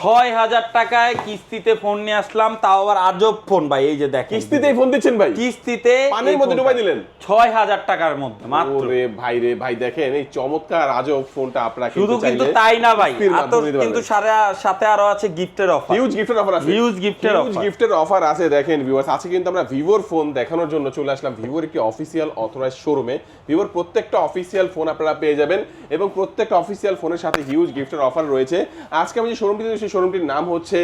ছয় হাজার টাকায় কিস্তিতে ফোন নিয়ে আসলাম তাও আবার আজব ফোন ভাই এই যে দেখেন। কিস্তিতেই ফোন দিচ্ছেন ভাই? কিস্তিতে পানির মধ্যে ডুবাই দিলেন? ছয় হাজার টাকার মধ্যে মাত্র। ভাই রে ভাই দেখেন এই চমৎকার আজব ফোনটা আপনারা শুধু কিন্তু তাই না ভাই কিন্তু। সারা- সাথে আরও আছে গিফটের অফার হিউজ গিফটের অফার আছে। Huge gift এর হিউজ গিফটের অফার আছে দেখেন ভিউয়ার্স আজকে কিন্তু আমরা ভিভোর ফোন দেখানোর জন্য চলে আসলাম ভিভোর একটি অফিসিয়াল অথরাইজ শোরুমে ভিভোর প্রত্যেকটা অফিসিয়াল ফোন আপনারা পেয়ে যাবেন এবং প্রত্যেকটা অফিসিয়াল ফোনের সাথে হিউজ গিফটের অফার রয়েছে। আজকে আমি যে শোরুমটি দেখছি, সেই শোরুমটির নাম হচ্ছে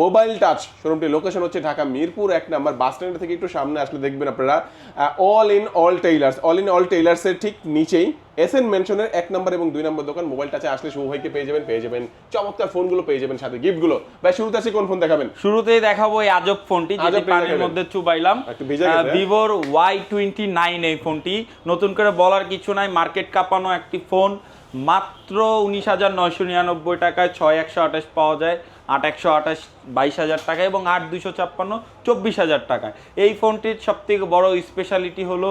মোবাইল টাচ শোরুমটির লোকেশন হচ্ছে ঢাকা মিরপুর এক নাম্বার বাস স্ট্যান্ড থেকে একটু সামনে আসলে দেখবেন আপনারা। All in All Tailors All in All টেইলার্সের ঠিক নিচেই এস এন মেনশনের এক নম্বর এবং দুই নম্বর দোকান মোবাইল টাচে আসলে শুভ ভাইকে পেয়ে যাবেন পেয়ে যাবেন। চমৎকার ফোনগুলো পেয়ে যাবেন সাথে গিফটগুলো। ভাই শুরুতে আছে কোন ফোন দেখাবেন? শুরুতেই দেখাবো এই আজব ফোনটি যেটি পানির। মধ্যে চুবাইলাম? ভিভোর ওয়াই টোয়েন্টি নাইন এই ফোনটি। নতুন করে বলার কিছু নাই মার্কেট কাঁপানো একটি ফোন। মাত্র উনিশ হাজার নয়শো নিরানব্বই টাকায় ছয় একশো আঠাশ পাওয়া যায় আট একশো আঠাশ বাইশ হাজার টাকা এবং আট দুশো ছাপ্পান্ন চব্বিশ হাজার টাকায়। এই ফোনটির সবথেকে বড় স্পেশালিটি হলো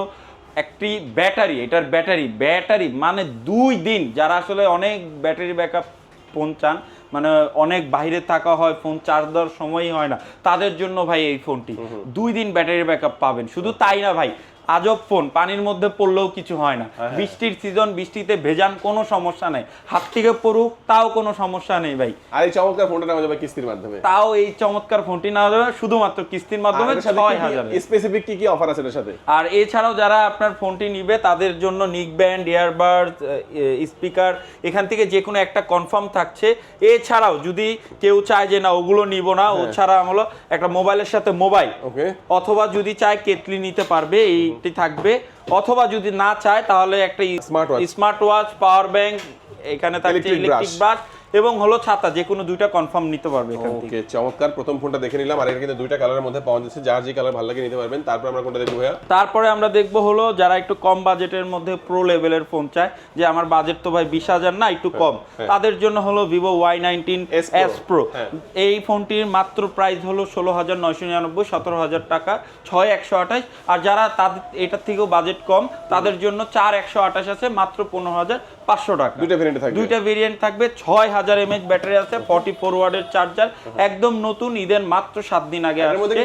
একটি ব্যাটারি এটার ব্যাটারি ব্যাটারি মানে দুই দিন। যারা আসলে অনেক ব্যাটারি ব্যাকআপ ফোন চান মানে অনেক বাইরে থাকা হয় ফোন চার্জ দেওয়ার সময়ই হয় না তাদের জন্য ভাই এই ফোনটি। দুই দিন ব্যাটারি ব্যাকআপ পাবেন। শুধু তাই না ভাই আজব ফোন পানির মধ্যে পড়লেও কিছু হয় না। বৃষ্টির সিজন বৃষ্টিতে ভেজান কোনো সমস্যা নেই। হাত থেকে পড়ুক তাও কোনো সমস্যা নেই ভাই। আর এই চমৎকার ফোনটা নেওয়া যাবে কিস্তির মাধ্যমে। তাও এই চমৎকার ফোনটি নেওয়া যাবে শুধুমাত্র কিস্তির মাধ্যমে ছয় হাজার স্পেসিফিক কি কি অফার আছে এর সাথে? আর এছাড়াও যারা আপনার ফোনটি নিবে তাদের জন্য নিক ব্যান্ড ইয়ারবাড স্পিকার এখান থেকে যে কোনো একটা কনফার্ম থাকছে। এছাড়াও যদি কেউ চায় যে না ওগুলো নিব না ও ছাড়া হলো একটা মোবাইলের সাথে মোবাইল ওকে অথবা যদি চায় কেটলি নিতে পারবে এইটি থাকবে। অথবা যদি না চায় তাহলে একটা স্মার্ট ওয়াচ পাওয়ার ব্যাংক এখানে থাকছে ইলেকট্রিক ব্রাশ। এবং হলো ছাতা যে কোনো দুইটা কনফার্ম নিতে পারবে এখান থেকে। ওকে চমৎকার। প্রথম ফোনটা দেখে নিলাম। আর এর কিন্তু দুইটা কালারের মধ্যে পাওয়া যাচ্ছে। যার যে কালার ভালো লাগে নিতে পারবেন। তারপর আমরা কোনটা দেখব ভাইয়া? তারপরে আমরা দেখব হলো যারা একটু কম বাজেটের মধ্যে প্রো লেভেলের ফোন চায় যে আমার বাজেট তো ভাই বিশ হাজার না একটু কম। হ্যাঁ। তাদের জন্য হলো Vivo Y nineteen S Pro হ্যাঁ। এই ফোনটির মাত্র প্রাইস হলো ষোলো হাজার নয়শো নিরানব্বই সতেরো হাজার টাকা ছয় একশো আঠাশ। আর যারা তাদের এটার থেকেও বাজেট কম তাদের জন্য চার একশো আঠাশ আছে মাত্র পনেরো হাজার। পাঁচশো টাকা। দুইটা ভেরিয়েন্টে থাকবে। দুইটা ভেরিয়েন্ট থাকবে ছয় হাজার এমএচ ব্যাটারি আছে ফর্টি ফোর ওয়ার্ডের চার্জার একদম নতুন ঈদের মাত্র সাত দিন আগে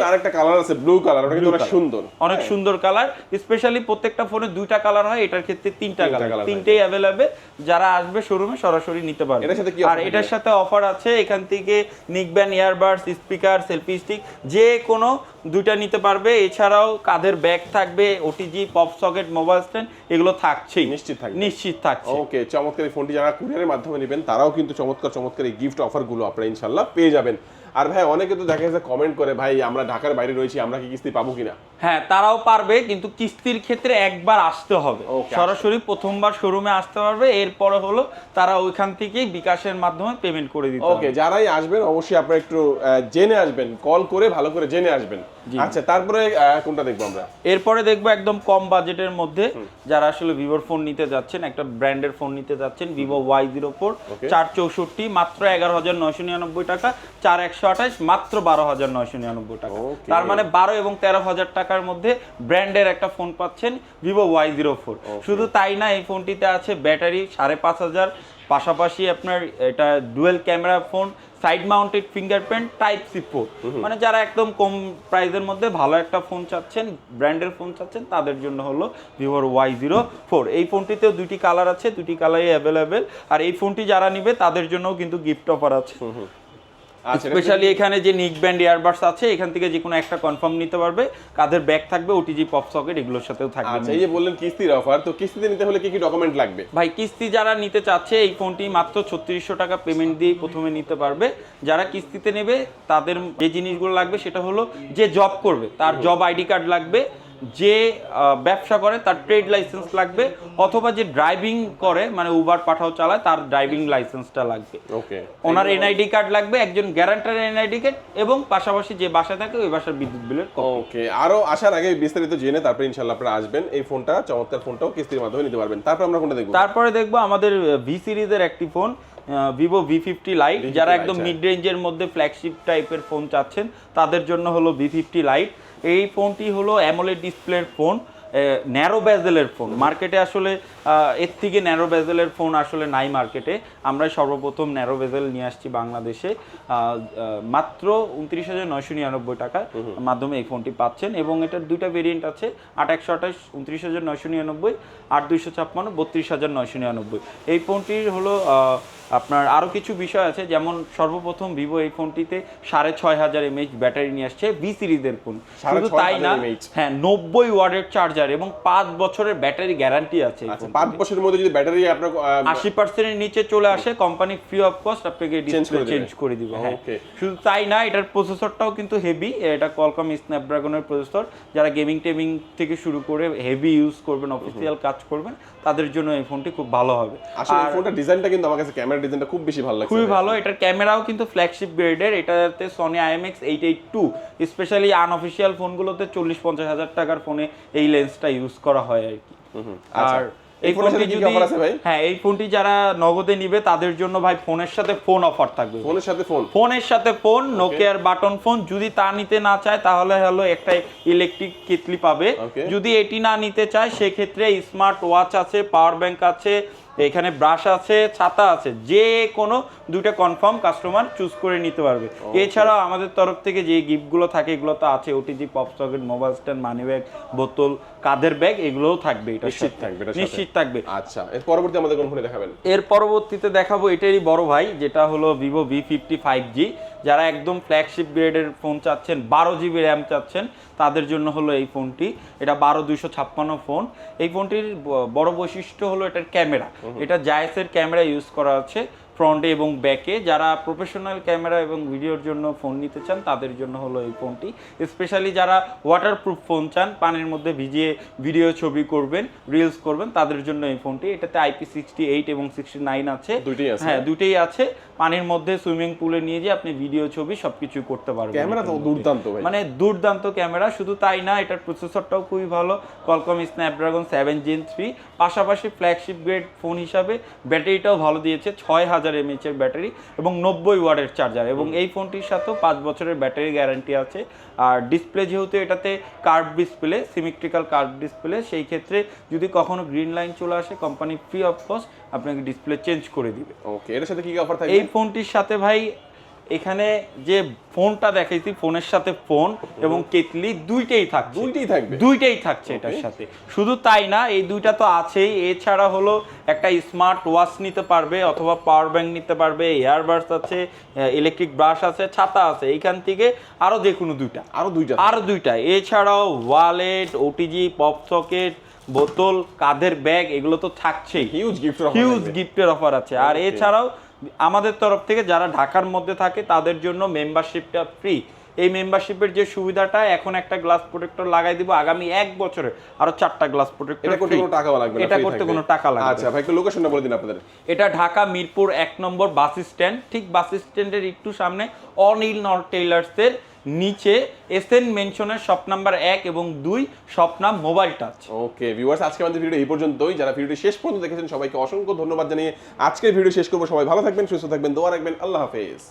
আরেকটা কালার আছে ব্লু কালার ওটা কিন্তু অনেক সুন্দর। অনেক সুন্দর কালার স্পেশালি প্রত্যেকটা ফোনে দুইটা কালার হয় এটার ক্ষেত্রে তিনটা কালার তিনটেই অ্যাভেলেবেল যারা আসবে শোরুমে সরাসরি নিতে পারবে। আর এটার সাথে অফার আছে এখান থেকে neckband earbuds speaker selfie stick যে কোনো দুইটা নিতে পারবে। এছাড়াও কাঁধের ব্যাগ থাকবে OTG pop socket mobile stand এগুলো থাকছেই। নিশ্চিত থাকবে। নিশ্চিত থাকছে। ওকে চমৎকার এই ফোনটি যারা কুরিয়ারের মাধ্যমে নেবেন তারাও কিন্তু চমৎকার চমৎকার এই গিফট অফারগুলো আপনারা ইনশাল্লাহ পেয়ে যাবেন। আর ভাই অনেকে তো দেখা যাচ্ছে কমেন্ট করে ভাই আমরা ঢাকার বাইরে রয়েছি আমরা কি কিস্তি পাবো কিনা? হ্যাঁ তারাও পারবে কিন্তু কিস্তির ক্ষেত্রে একবার আসতে হবে। সরাসরি প্রথমবার শোরুমে আসতে পারবে এরপরে হলো তারা ওইখান থেকেই বিকাশের মাধ্যমে পেমেন্ট করে দিতে ওকে যারাই আসবেন অবশ্যই আপনারা একটু জেনে আসবেন কল করে ভালো করে জেনে আসবেন। আচ্ছা তারপরে কোনটা দেখব আমরা? এরপরে দেখব একদম কম বাজেটের মধ্যে যারা আসলে ভিভোর ফোন নিতে যাচ্ছেন একটা ব্র্যান্ডের ফোন নিতে যাচ্ছেন ভিভো ওয়াই জিরো ফোর চার চৌষট্টি মাত্র এগারো হাজার নয়শো নিরানব্বই টাকা চার একশো আঠাশ মাত্র বারো হাজার নয়শো নিরানব্বই টাকা। তার মানে বারো এবং তেরো হাজার টাকার মধ্যে ব্র্যান্ডের একটা ফোন পাচ্ছেন ভিভো ওয়াই জিরো ফোর। শুধু তাই না এই ফোনটিতে আছে ব্যাটারি সাড়ে পাঁচ হাজার পাশাপাশি আপনার এটা dual camera phone side mounted fingerprint type C port মানে যারা একদম কম প্রাইসের মধ্যে ভালো একটা ফোন চাচ্ছেন ব্র্যান্ডের ফোন চাচ্ছেন তাদের জন্য হলো ভিভোর ওয়াই জিরো ফোর। এই ফোনটিতেও দুইটি কালার আছে দুটি কালারই অ্যাভেলেবেল আর এই ফোনটি যারা নিবে তাদের জন্যও কিন্তু গিফট অফার আছে। স্পেশালি এখানে যে নিক ব্যান্ড ইয়ারবাডস আছে এখান থেকে যে কোনো একটা কনফার্ম নিতে পারবে। কাদের ব্যাগ থাকবে ওটিজি পপ সকেট এগুলোর সাথেও থাকবে আচ্ছা এই যে বললেন কিস্তির অফার তো কিস্তিতে নিতে হলে কি কি ডকুমেন্ট লাগবে? ভাই কিস্তি যারা নিতে চাচ্ছে এই ফোনটি মাত্র ছত্রিশশো টাকা পেমেন্ট দিয়ে প্রথমে নিতে পারবে। যারা কিস্তিতে নেবে তাদের যে জিনিসগুলো লাগবে সেটা হলো যে জব করবে তার জব আইডি কার্ড লাগবে যে ব্যবসা করে তার ট্রেড লাইসেন্স লাগবে অথবা যে ড্রাইভিং করে মানে উবার পাঠাও চালায় তার ড্রাইভিং লাইসেন্সটা লাগবে। ওকে ওনার এনআইডি কার্ড লাগবে একজন গ্যারান্টার এনআইডি কার্ড এবং পাশাপাশি যে বাসা থাকে ওই বাসার বিদ্যুৎ বিলের কপি ওকে আরও আসার আগে বিস্তারিত জেনে তারপরে ইনশাল্লাহ আপনারা আসবেন। এই ফোনটা চমৎকার ফোনটাও কিস্তির মাধ্যমে নিতে পারবেন। তারপর আমরা কোনটা দেখব? তারপরে দেখব আমাদের ভি সিরিজের একটি phone Vivo V fifty lite যারা একদম হ্যাঁ। মিড রেঞ্জের মধ্যে ফ্ল্যাগশিপ টাইপের ফোন চাচ্ছেন তাদের জন্য হলো ভি ফিফটি লাইট এই ফোনটি হলো অ্যামোলেড ডিসপ্লের ফোন ন্যারো ব্যাজেলের ফোন। মার্কেটে আসলে এর থেকে ন্যারো ব্যাজেলের ফোন আসলে নাই মার্কেটে। আমরা সর্বপ্রথম ন্যারো বেজেল নিয়ে আসছি বাংলাদেশে। মাত্র উনত্রিশ হাজার নয়শো নিরানব্বই টাকার মাধ্যমে এই ফোনটি পাচ্ছেন এবং এটার দুইটা ভেরিয়েন্ট আছে আট একশো আঠাশ উনত্রিশ হাজার নয়শো নিরানব্বই আট দুইশো ছাপ্পান্ন বত্রিশ হাজার নয়শো নিরানব্বই। এই ফোনটির হলো আপনার আরও কিছু বিষয় আছে যেমন সর্বপ্রথম ভিভো এই ফোনটিতে সাড়ে ছয় হাজার এমএইচ ব্যাটারি নিয়ে আসছে বি সিরিজের ফোন। শুধু তাই না হ্যাঁ নব্বই ওয়ার্ডের চার্জার এবং পাঁচ বছরের ব্যাটারি গ্যারান্টি আছে আচ্ছা। পাঁচ বছরের মধ্যে যদি ব্যাটারি আপনার আশি পার্সেন্টের নিচে চলে আসে কোম্পানি ফ্রি অফ কস্ট আপনাকে ডিসপ্লে চেঞ্জ করে দিবে হ্যাঁ। শুধু তাই না এটার প্রসেসরটাও কিন্তু হেভি এটা কলকম স্ন্যাপড্রাগনের প্রসেসর যারা গেমিং টেমিং থেকে শুরু করে হেভি ইউজ করবেন অফিসিয়াল কাজ করবেন তাদের জন্য এই ফোনটি খুব ভালো হবে। আসলে ফোনটা ডিজাইনটা কিন্তু আমার কাছে ক্যামেরা ডিজাইনটা খুব বেশি ভালো লাগছে খুবই ভালো। এটার ক্যামেরাও কিন্তু ফ্ল্যাগশিপ গ্রেডের এটাতে Sony IMX eight eight two specially unofficial ফোনগুলোতে চল্লিশ পঞ্চাশ হাজার টাকার ফোনে এই লেন্সটা ইউজ করা হয় আর কি। আচ্ছা। আর এই ফোনটি যদি আছে ভাই? হ্যাঁ এই ফোনটি যারা নগদে নিবে তাদের জন্য ভাই ফোনের সাথে ফোন অফার থাকবে। ফোনের সাথে ফোন ফোনের সাথে ফোন নোকিয়ার বাটন ফোন যদি তা নিতে না চায় তাহলে হলো একটা ইলেকট্রিক কেটলি পাবে। যদি এটি না নিতে চায় সেক্ষেত্রে স্মার্ট ওয়াচ আছে পাওয়ার ব্যাংক আছে এখানে ব্রাশ আছে ছাতা আছে যে কোনো দুইটা কনফার্ম কাস্টমার চুজ করে নিতে পারবে। এছাড়াও আমাদের তরফ থেকে যে গিফটগুলো থাকে এগুলো তো আছে OTG pop socket mobile stand money bag বোতল কাদের ব্যাগ এগুলোও থাকবে এটা নিশ্চিত থাকবে। নিশ্চিত থাকবে। আচ্ছা এর পরবর্তী আমাদের কোন ফোনে দেখাবেন? এর পরবর্তীতে দেখাবো এটারই বড় ভাই যেটা হলো Vivo V fifty five G যারা একদম ফ্ল্যাগশিপ গ্রেডের ফোন চাচ্ছেন বারো জিবি র্যাম চাচ্ছেন তাদের জন্য হলো এই ফোনটি। এটা বারো দুইশো ছাপ্পান্ন ফোন। এই ফোনটির বড় বৈশিষ্ট্য হলো এটার ক্যামেরা। এটা জায়েসের ক্যামেরা ইউজ করা আছে। ফ্রন্টে এবং ব্যাকে। যারা প্রফেশনাল ক্যামেরা এবং ভিডিওর জন্য ফোন নিতে চান তাদের জন্য হলো এই ফোনটি। স্পেশালি যারা ওয়াটারপ্রুফ ফোন চান পানির মধ্যে ভিজিয়ে ভিডিও ছবি করবেন রিলস করবেন তাদের জন্য এই ফোনটি। এটাতে আইপি সিক্সটি এইট এবং সিক্সটি নাইন আছে। দুইটাই আছে? হ্যাঁ দুটোই আছে। পানির মধ্যে সুইমিং পুলে নিয়ে যে আপনি ভিডিও ছবি সবকিছু করতে পারবেন। ক্যামেরা তো দুর্দান্ত ভাই। মানে দুর্দান্ত ক্যামেরা শুধু তাই না এটার প্রসেসরটাও খুবই ভালো। Qualcomm Snapdragon seven gen three পাশাপাশি ফ্ল্যাগশিপ গ্রেড ফোন হিসাবে ব্যাটারিটাও ভালো দিয়েছে ছয় হাজার এমএইচ এর ব্যাটারি এবং নব্বই ওয়ার্ডের চার্জার এবং এই ফোনটির সাথেও পাঁচ বছরের ব্যাটারি গ্যারান্টি আছে। আর ডিসপ্লে যেহেতু এটাতে curve display symmetrical curve display সেই ক্ষেত্রে যদি কখনো গ্রিন লাইন চলে আসে কোম্পানি ফ্রি অফ কস্ট আপনাকে ডিসপ্লে চেঞ্জ করে দিবে। ওকে এর সাথে কি কি অফার থাকে এই ফোনটির সাথে ভাই এখানে যে ফোনটা দেখাইছি ফোনের সাথে ফোন এবং কেতলি দুইটাই থাকছে। দুইটাই থাকবে। দুইটাই থাকছে এটার সাথে। শুধু তাই না এই দুইটা তো আছেই। এছাড়া হলো একটা স্মার্ট ওয়াচ নিতে পারবে অথবা পাওয়ার ব্যাংক নিতে পারবে এয়ারবাডস আছে ইলেকট্রিক ব্রাশ আছে ছাতা আছে। এইখান থেকে আরও যে কোনো দুইটা। আরও দুইটা আরও দুইটা। এছাড়াও ওয়ালেট ওটিজি পপ সকেট বোতল কাঁধের ব্যাগ এগুলো তো থাকছেই। হিউজ গিফট হিউজ গিফটের অফার আছে। আর এছাড়াও আমাদের তরফ থেকে যারা ঢাকার মধ্যে থাকে তাদের জন্য মেম্বারশিপটা ফ্রি এই মেম্বারশিপের যে সুবিধাটা এখন একটা গ্লাস প্রোটেক্টর লাগাই দিব আগামী এক বছরে। আরও চারটা গ্লাস প্রোটেক্টর এটা করতে কোনো টাকা লাগবে এটা করতে কোনো টাকা লাগবে আচ্ছা ভাই একটু লোকেশনটা বলে দিন আপনাদের। এটা ঢাকা মিরপুর এক নম্বর বাস স্ট্যান্ড ঠিক বাস স্ট্যান্ডের একটু সামনে অনিল নর টেইলার্সের নিচে এসএন মেনশনের শপ নাম্বার এক এবং দুই শপ নাম মোবাইল টাচ ওকে ভিউয়ার্স আজকে আমাদের ভিডিও এই পর্যন্তই। যারা ভিডিওটি শেষ পর্যন্ত দেখেছেন সবাইকে অসংখ্য ধন্যবাদ জানিয়ে আজকের ভিডিও শেষ করব। সবাই ভালো থাকবেন সুস্থ থাকবেন দোয়া রাখবেন। আল্লাহ হাফেজ।